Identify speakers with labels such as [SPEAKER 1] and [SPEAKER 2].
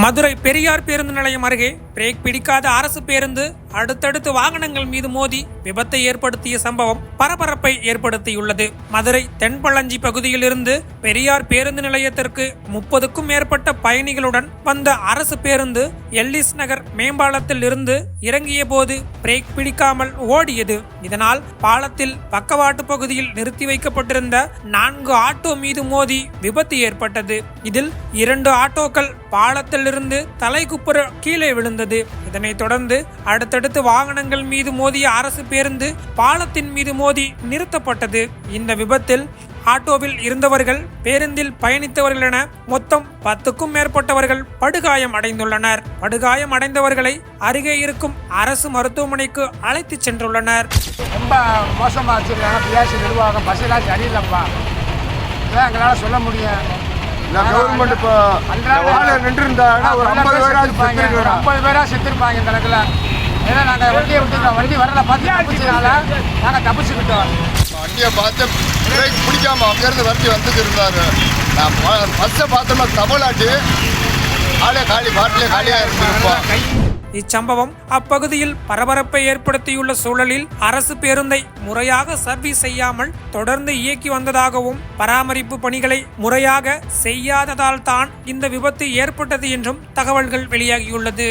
[SPEAKER 1] மதுரை பெரியார் பேருந்து நிலையம் அருகே பிரேக் பிடிக்காத அரசு பேருந்து அடுத்தடுத்து வாகனங்கள் மீது மோதி விபத்தை ஏற்படுத்திய சம்பவம் பரபரப்பை ஏற்படுத்தியுள்ளது. மதுரை தென்பழஞ்சி பகுதியில் இருந்து பெரியார் பேருந்து நிலையத்திற்கு முப்பதுக்கும் மேற்பட்ட பயணிகளுடன் வந்த அரசு பேருந்து எல்லிஸ் நகர் மேம்பாலத்தில் இருந்து இறங்கிய போது பிரேக் பிடிக்காமல் ஓடியது. இதனால் பாலத்தில் பக்கவாட்டு பகுதியில் நிறுத்தி வைக்கப்பட்டிருந்த நான்கு ஆட்டோ மீது மோதி விபத்து ஏற்பட்டது. இதில் இரண்டு ஆட்டோக்கள் பாலத்திலிருந்து தலைகுப்புற கீழே விழுந்தது. இதனைத் தொடர்ந்து அடுத்த அடுத்தடுத்து வாகனங்கள் மீது மோதிய அரசு பேருந்து பாலத்தின் மீது மோதி நிறுத்தப்பட்டது. இந்த விபத்தில் ஆட்டோவில் இருந்தவர்கள் பேருந்தில் பயணித்தவர்கள் என மொத்தம் பத்துக்கும் மேற்பட்டவர்கள் படுகாயம் அடைந்துள்ளனர். படுகாயம் அடைந்தவர்களை அருகே இருக்கும் அரசு மருத்துவமனைக்கு அழைத்துச் சென்றுள்ளனர்.
[SPEAKER 2] ரொம்ப மோசமாக வச்சுருக்காங்க நிர்வாகம் பஸ்ஸெல்லாம் சரியில்லைப்பா இதான் எங்களால் சொல்ல முடியும்?
[SPEAKER 3] கவர்மெண்ட் இப்போ நின்று இருந்தாங்கன்னா ஒரு
[SPEAKER 2] ஐம்பது பேராக செத்துருப்பாங்க இந்த கணக்கில் ஏன்னா நாங்கள் வண்டியை விட்டுருக்கோம் வண்டி வரல பார்த்து தப்பிச்சதுனால நாங்கள் தப்பிச்சுக்கிட்டோம்
[SPEAKER 3] வண்டியை பார்த்து பிரேக் பிடிக்காம அங்கேருந்து வண்டி வந்துட்டு இருந்தாரு. நான் பஸ்ஸை பார்த்தோம்னா தமிழ்நாட்டு ஆளே காலி பாட்டிலே காலியாக இருந்திருப்போம்.
[SPEAKER 1] இச்சம்பவம் அப்பகுதியில் பரபரப்பை ஏற்படுத்தியுள்ள சூழலில் அரசு பேருந்தை முறையாக சர்வீஸ் செய்யாமல் தொடர்ந்து இயக்கி வந்ததாகவும் பராமரிப்பு பணிகளை முறையாக செய்யாததால் தான் இந்த விபத்து ஏற்பட்டது என்றும் தகவல்கள் வெளியாகியுள்ளது.